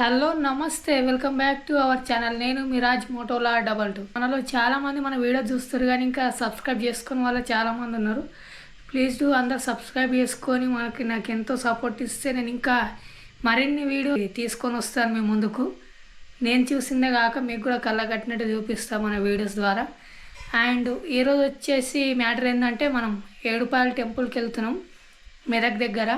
Hello నమస్తే. Welcome back to our channel. నేను Miraj మోటోలా double two. మనలో చాలామంది మన వీడియో చూస్తారు కానీ ఇంకా సబ్స్క్రైబ్ చేసుకుని వాళ్ళు చాలామంది ఉన్నారు. ప్లీజ్ డూ అందరు సబ్స్క్రైబ్ చేసుకొని మనకి నాకు ఎంతో సపోర్ట్ ఇస్తే నేను ఇంకా మరిన్ని వీడియో తీసుకొని వస్తాను మీ ముందుకు. నేను చూసిందే కాక మీకు కూడా కళ్ళగట్టినట్టు చూపిస్తాను మన వీడియోస్ ద్వారా. అండ్ ఈరోజు వచ్చేసి మ్యాటర్ ఏంటంటే మనం ఏడుపాయల టెంపుల్కి వెళ్తున్నాం. మెదక్ దగ్గర.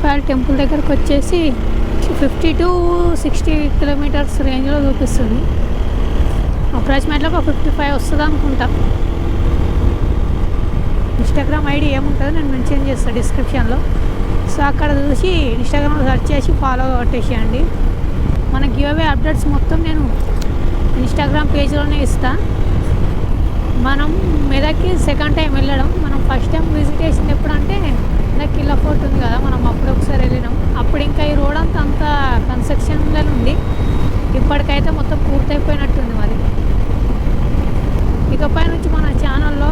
ఏడుపాయల టెంపుల్ దగ్గరకు వచ్చేసి ఫిఫ్టీ టు సిక్స్టీ కిలోమీటర్స్ రేంజ్లో చూపిస్తుంది. అప్రాక్సిమేట్గా ఒక ఫిఫ్టీ ఫైవ్ వస్తుంది అనుకుంటా. ఇన్స్టాగ్రామ్ ఐడి ఏముంటుందో నేను మెన్షన్ చేస్తాను డిస్క్రిప్షన్లో. సో అక్కడ చూసి ఇన్స్టాగ్రామ్లో సెర్చ్ చేసి ఫాలో కొట్టేసేయండి. మన గివ్ అవే అప్డేట్స్ మొత్తం నేను ఇన్స్టాగ్రామ్ పేజ్లోనే ఇస్తాను మనం మెదక్కి సెకండ్ టైం వెళ్ళడం మనం ఫస్ట్ టైం విజిట్ చేసింది ఎప్పుడంటే మెదక్ కిల్ల ఫోర్ట్ ఉంది కదా మనం అప్పుడు ఒకసారి వెళ్ళినాం. అప్పుడు ఇంకా ఈ రోడ్ అంతా అంత కన్స్ట్రక్షన్లో ఉంది. ఇప్పటికైతే మొత్తం పూర్తయిపోయినట్టుంది మరి. ఇకపై నుంచి మన ఛానల్లో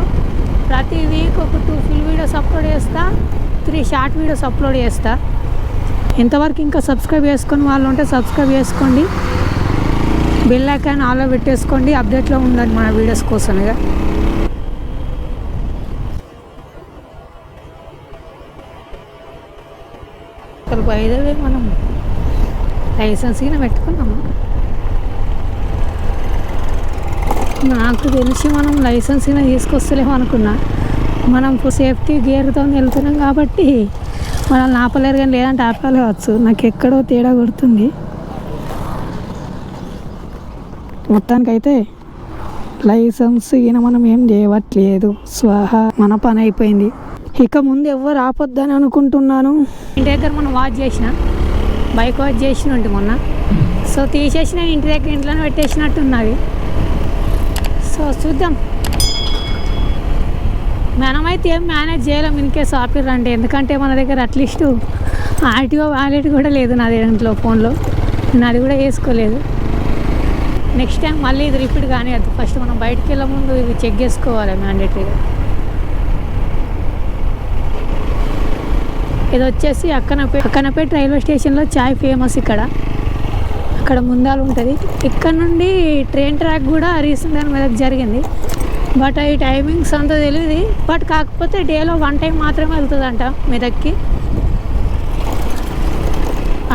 ప్రతి వీక్ ఒక టూ ఫుల్ వీడియోస్ అప్లోడ్ చేస్తా త్రీ షార్ట్ వీడియోస్ అప్లోడ్ చేస్తా. ఎంతవరకు ఇంకా సబ్స్క్రైబ్ చేసుకొని వాళ్ళు ఉంటే సబ్స్క్రైబ్ చేసుకోండి. బెల్ ఐకాన్ ఆలో పెట్టేసుకోండి. అప్డేట్లో ఉండండి మన వీడియోస్ కోసం బయదవే మనం లైసెన్స్ కింద పెట్టుకున్నాము. నాకు తెలిసి మనం లైసెన్స్ కింద తీసుకొస్తలేము అనుకున్నా. మనం సేఫ్టీ గేర్తో వెళ్తున్నాం కాబట్టి మనల్ని ఆపలేరు కానీ లేదంటే ఆపాలేవచ్చు నాకు ఎక్కడో తేడా కొడుతుంది. మొత్తానికైతే లైసెన్స్ ఈయన మనం ఏం చేయవట్లేదు స్వాహ మన పని అయిపోయింది. ఇక ముందు ఎవరు ఆపొద్దని అనుకుంటున్నాను. ఇంటి దగ్గర మనం వాచ్ చేసిన బైక్ వాచ్ చేసిన ఉంటే మొన్న. సో తీసేసిన ఇంటి దగ్గర ఇంట్లోనే పెట్టేసినట్టున్నది. సో చూద్దాం. మనమైతే ఏం మేనేజ్ చేయలేం ఇన్కేస్ కేసు ఆపిర్రంటే ఎందుకంటే మన దగ్గర అట్లీస్ట్ ఆర్టీఓ వ్యాలెట్ కూడా లేదు నా దాంట్లో ఫోన్లో. నేను అది కూడా వేసుకోలేదు. నెక్స్ట్ టైం మళ్ళీ ఇది రిపీట్ కానీ అది ఫస్ట్ మనం బయటకు వెళ్ళే ముందు ఇది చెక్ చేసుకోవాలి మ్యాండేటరీగా ఇది వచ్చేసి అక్కనపే అక్కనపేట రైల్వే స్టేషన్లో చాయ్ ఫేమస్ ఇక్కడ. అక్కడ ముందాలు ఉంటుంది. ఇక్కడ నుండి ట్రైన్ ట్రాక్ కూడా రీసెంట్గా మెదక్ జరిగింది. బట్ ఈ టైమింగ్స్ అంతా తెలియదు బట్ కాకపోతే డేలో వన్ టైం మాత్రమే వెళ్తుందంట మెదక్కి.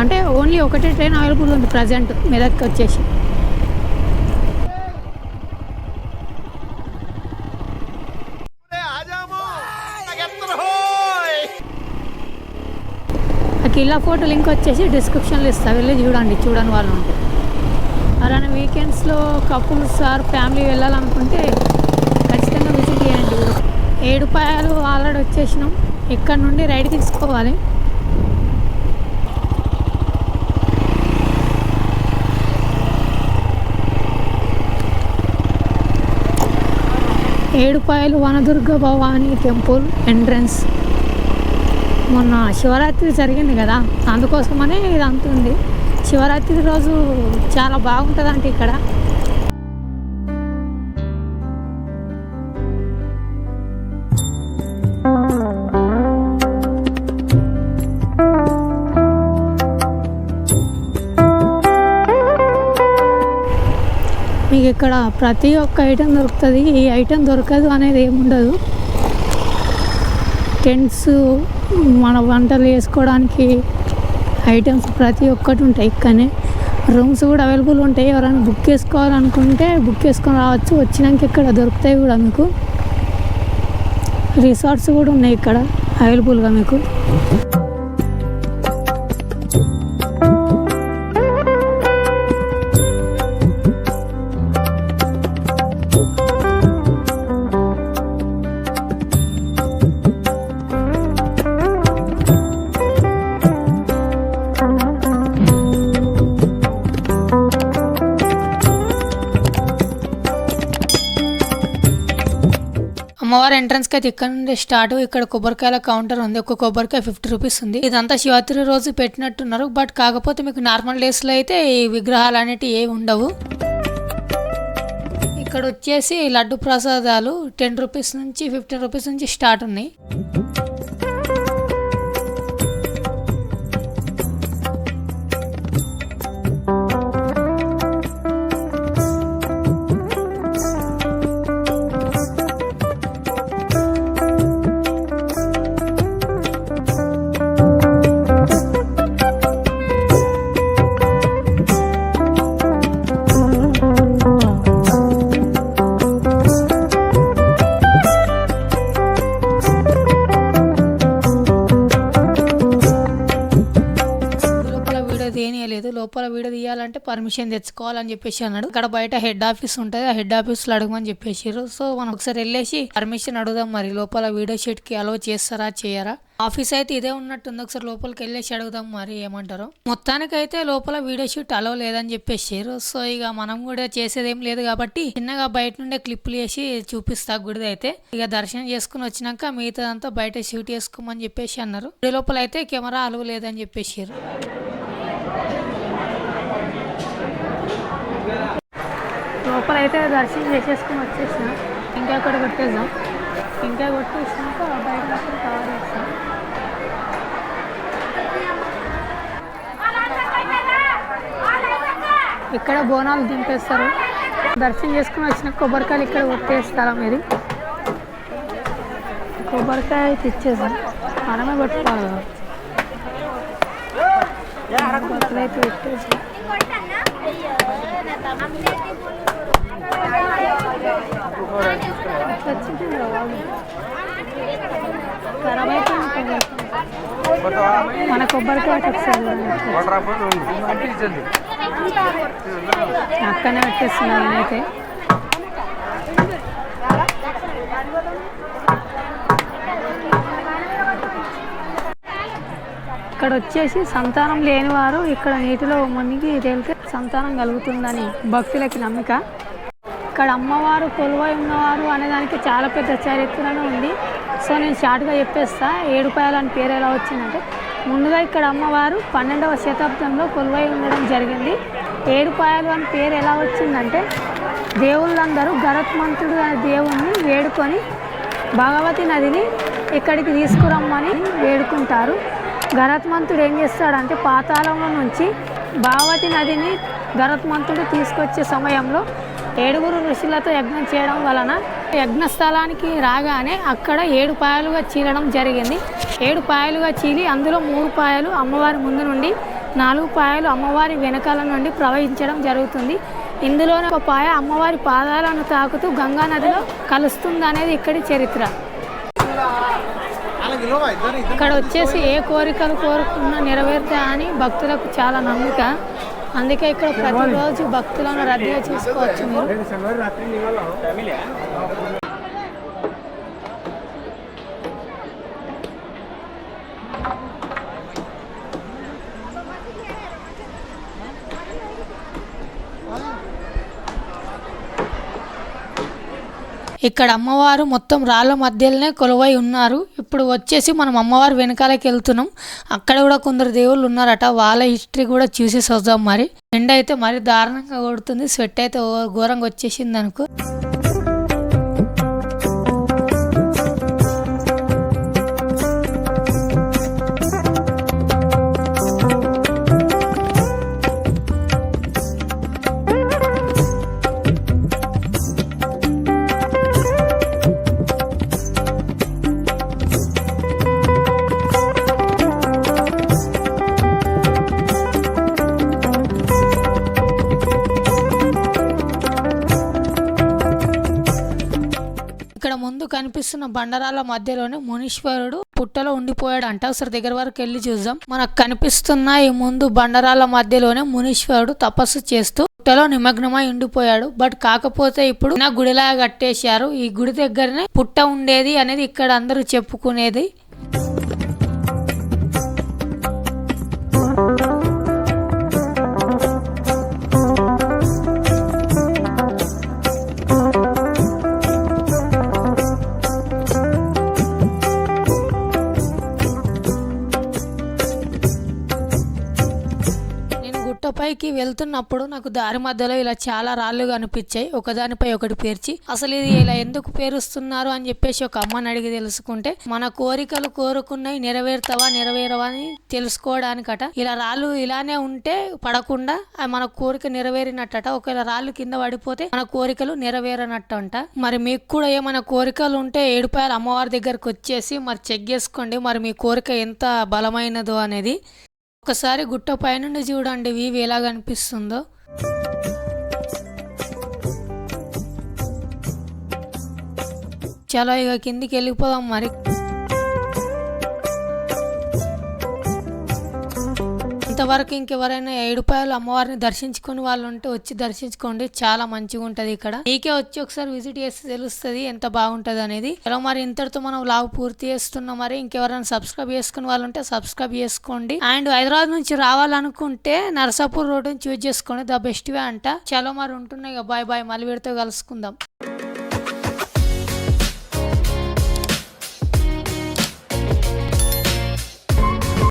అంటే ఓన్లీ ఒకటే ట్రైన్ అవైలబుల్ ఉంది ప్రజెంట్ మెదక్కి వచ్చేసి. మీకు కిల్లా ఫోటో లింక్ వచ్చేసి డిస్క్రిప్షన్లో ఇస్తా. వెళ్ళి చూడండి చూడని వాళ్ళు ఉంటే. అలానే వీకెండ్స్లో కపుల్స్ ఆర్ ఫ్యామిలీ వెళ్ళాలనుకుంటే ఖచ్చితంగా విజిట్ చేయండి. ఏడుపాయలు ఆల్రెడీ వచ్చేసినాం. ఇక్కడ నుండి రైడ్ తీసుకోవాలి? ఏడుపాయలు వనదుర్గ భవానీ టెంపుల్ ఎంట్రన్స్ మొన్న శివరాత్రి జరిగింది కదా అందుకోసమనే ఇది అంతుంది శివరాత్రి రోజు చాలా బాగుంటుందంటే ఇక్కడ. మీకు ఇక్కడ ప్రతి ఒక్క ఐటెం దొరుకుతుంది. ఈ ఐటెం దొరకదు అనేది ఏముండదు. టెంట్స్ మన వంటలు వేసుకోవడానికి ఐటమ్స్ ప్రతి ఒక్కటి ఉంటాయి. ఇక్కడనే రూమ్స్ కూడా అవైలబుల్ ఉంటాయి. ఎవరైనా బుక్ చేసుకోవాలనుకుంటే బుక్ చేసుకొని రావచ్చు. వచ్చినాక ఇక్కడ దొరుకుతాయి కూడా మీకు. రిసార్ట్స్ కూడా ఉన్నాయి ఇక్కడ అవైలబుల్గా మీకు. అమ్మవారి ఎంట్రన్స్కి అయితే ఇక్కడ నుండి స్టార్ట్ ఇక్కడ కొబ్బరికాయల కౌంటర్ ఉంది. ఒక కొబ్బరికాయ ఫిఫ్టీ రూపీస్ ఉంది. ఇదంతా శివరాత్రి రోజు పెట్టినట్టున్నారు. బట్ కాకపోతే మీకు నార్మల్ డేస్లో అయితే ఈ విగ్రహాలు అనేటివి ఏవి ఉండవు. ఇక్కడ వచ్చేసి లడ్డు ప్రసాదాలు టెన్ రూపీస్ నుంచి ఫిఫ్టీన్ రూపీస్ నుంచి స్టార్ట్ ఉన్నాయి. లోపల వీడియో తీయాలంటే పర్మిషన్ తెచ్చుకోవాలని చెప్పేసి అన్నాడు. అక్కడ బయట హెడ్ ఆఫీస్ ఉంటుంది. ఆ హెడ్ ఆఫీస్లో అడగమని చెప్పేసారు సో మనం ఒకసారి వెళ్ళేసి పర్మిషన్ అడుగుదాం మరి. లోపల వీడియో షూట్కి అలో చేస్తారా చేయరా? ఆఫీస్ అయితే ఇదే ఉన్నట్టుంది. ఒకసారి లోపలికి వెళ్ళేసి అడుగుదాం మరి ఏమంటారు. మొత్తానికి అయితే లోపల వీడియో షూట్ అలో లేదని చెప్పేసారు సో ఇక మనం కూడా చేసేది ఏం లేదు కాబట్టి చిన్నగా బయట నుండే క్లిప్లు వేసి చూపిస్తా గుడిది అయితే ఇక దర్శనం చేసుకుని వచ్చినాక మిగతాదంతా బయట షూట్ చేసుకోమని చెప్పేసి అన్నారు. లోపల అయితే కెమెరా అలవ లేదని చెప్పేసారు లోపల అయితే దర్శనం చేసేసుకుని వచ్చేసిన. ఇంకా అక్కడ కొట్టేసాం ఇంకా కొట్టేసినాక బయట మాత్రం కవర్ చేస్తాం ఇక్కడ బోనాలు దింపేస్తారు. దర్శనం చేసుకుని వచ్చిన కొబ్బరికాయలు ఇక్కడ కొట్టేస్తారా మీరు? కొబ్బరికాయ అయితే మనమే కొట్టుకోవాలి కదా కొబ్బరికాయలు అయితే పెట్టేసాం వచ్చింది ఖరాబ్ అయిపోయింది మన కొబ్బరికాయ ఒకసారి అక్కనే పెట్టేస్తున్నాను నేనైతే ఇక్కడ వచ్చేసి సంతానం లేనివారు ఇక్కడ నీటిలో మునిగి తేలితే సంతానం కలుగుతుందని భక్తులకి నమ్మిక. ఇక్కడ అమ్మవారు కొలువై ఉన్నవారు అనే దానికి చాలా పెద్ద చరిత్రను ఉంది. సో నేను షార్ట్గా చెప్పేస్తా. ఏడుపాయలు అని పేరు ఎలా వచ్చిందంటే ముందుగా ఇక్కడ అమ్మవారు పన్నెండవ శతాబ్దంలో కొలువై ఉండడం జరిగింది. ఏడుపాయలు అని పేరు ఎలా వచ్చిందంటే దేవుళ్ళందరూ గరత్మంతుడు అనే దేవుణ్ణి వేడుకొని భగవతి నదిని ఇక్కడికి తీసుకురమ్మని వేడుకుంటారు. గరత్మంతుడు ఏం చేస్తాడంటే పాతాళంలో నుంచి భావతి నదిని గరత్మంతుడు తీసుకొచ్చే సమయంలో ఏడుగురు ఋషులతో యజ్ఞం చేయడం వలన యజ్ఞస్థలానికి రాగానే అక్కడ ఏడు పాయలుగా చీలడం జరిగింది. ఏడు పాయలుగా చీలి అందులో మూడు పాయలు అమ్మవారి ముందు నుండి నాలుగు పాయలు అమ్మవారి వెనకాల నుండి ప్రవహించడం జరుగుతుంది. ఇందులోనే ఒక పాయ అమ్మవారి పాదాలను తాకుతూ గంగా నదిలో కలుస్తుంది అనేది ఇక్కడి చరిత్ర. ఇక్కడ వచ్చేసి ఏ కోరికలు కోరుకున్నా నెరవేరుతాయని భక్తులకు చాలా నమ్మిక. అందుకే ఇక్కడ ప్రతిరోజు భక్తులను రద్దీగా చూసుకోవచ్చు మీరు. ఇక్కడ అమ్మవారు మొత్తం రాళ్ళ మధ్యలోనే కొలువై ఉన్నారు. ఇప్పుడు వచ్చేసి మనం అమ్మవారు వెనకాలకి వెళ్తున్నాం. అక్కడ కూడా కొందరు దేవుళ్ళు ఉన్నారట. వాళ్ళ హిస్టరీ కూడా చూసేసి వద్దాం మరి. ఎండ అయితే మరి దారుణంగా కొడుతుంది. స్వెట్ అయితే ఘోరంగా వచ్చేసింది అనుకో. కనిపిస్తున్న బండరాల మధ్యలోనే మునీశ్వరుడు పుట్టలో ఉండిపోయాడు అంట ఒకసారి దగ్గర వరకు వెళ్ళి చూద్దాం. మనకు కనిపిస్తున్న ఈ ముందు బండరాల మధ్యలోనే మునీశ్వరుడు తపస్సు చేస్తూ పుట్టలో నిమగ్నమై ఉండిపోయాడు. బట్ కాకపోతే ఇప్పుడు నా గుడిలాగా కట్టేశారు. ఈ గుడి దగ్గరనే పుట్ట ఉండేది అనేది ఇక్కడ అందరూ చెప్పుకునేది. నేను వెళ్తున్నప్పుడు నాకు దారి మధ్యలో ఇలా చాలా రాళ్ళు కనిపించాయి. ఒకదానిపై ఒకటి పేర్చి అసలు ఇది ఇలా ఎందుకు పేరుస్తున్నారు? అని చెప్పేసి ఒక అమ్మని అడిగి తెలుసుకుంటే మన కోరికలు కోరుకున్నవి నెరవేరుతావా నెరవేరవా అని తెలుసుకోవడానికట. ఇలా రాళ్ళు ఇలానే ఉంటే పడకుండా మన కోరిక నెరవేరినట్టట. ఒకవేళ రాళ్ళు కింద పడిపోతే మన కోరికలు నెరవేరనట్టు అంట మరి మీకు కూడా ఏమైనా కోరికలు ఉంటే ఏడుపాయలు అమ్మవారి దగ్గరకు వచ్చేసి మరి చెక్ చేసుకోండి. మరి మీ కోరిక ఎంత బలమైనదో అనేది ఒకసారి గుట్ట పైనుండి చూడండి వీవి ఎలా కనిపిస్తుందో చాలా ఇక కిందికి వెళ్ళిపోదాం మరి. ఇంతవరకు ఇంకెవరైనా ఏడుపాయలు అమ్మవారిని దర్శించుకుని వాళ్ళు ఉంటే వచ్చి దర్శించుకోండి. చాలా మంచిగా ఉంటది ఇక్కడ. నీకే వచ్చి ఒకసారి విజిట్ చేస్తే తెలుస్తుంది ఎంత బాగుంటది అనేది. ఇలా మరి ఇంతటితో మనం లావు పూర్తి చేస్తున్నాం మరి. ఇంకెవరైనా సబ్స్క్రైబ్ చేసుకుని వాళ్ళు ఉంటే సబ్స్క్రైబ్ చేసుకోండి. అండ్ హైదరాబాద్ నుంచి రావాలనుకుంటే నరసాపూర్ రోడ్ నుంచి యూజ్ చేసుకోండి ద బెస్ట్ వే అంట. చలో మరి ఉంటున్నాయి బాయ్ బాయ్. మళ్ళీ వీడితో కలుసుకుందాం.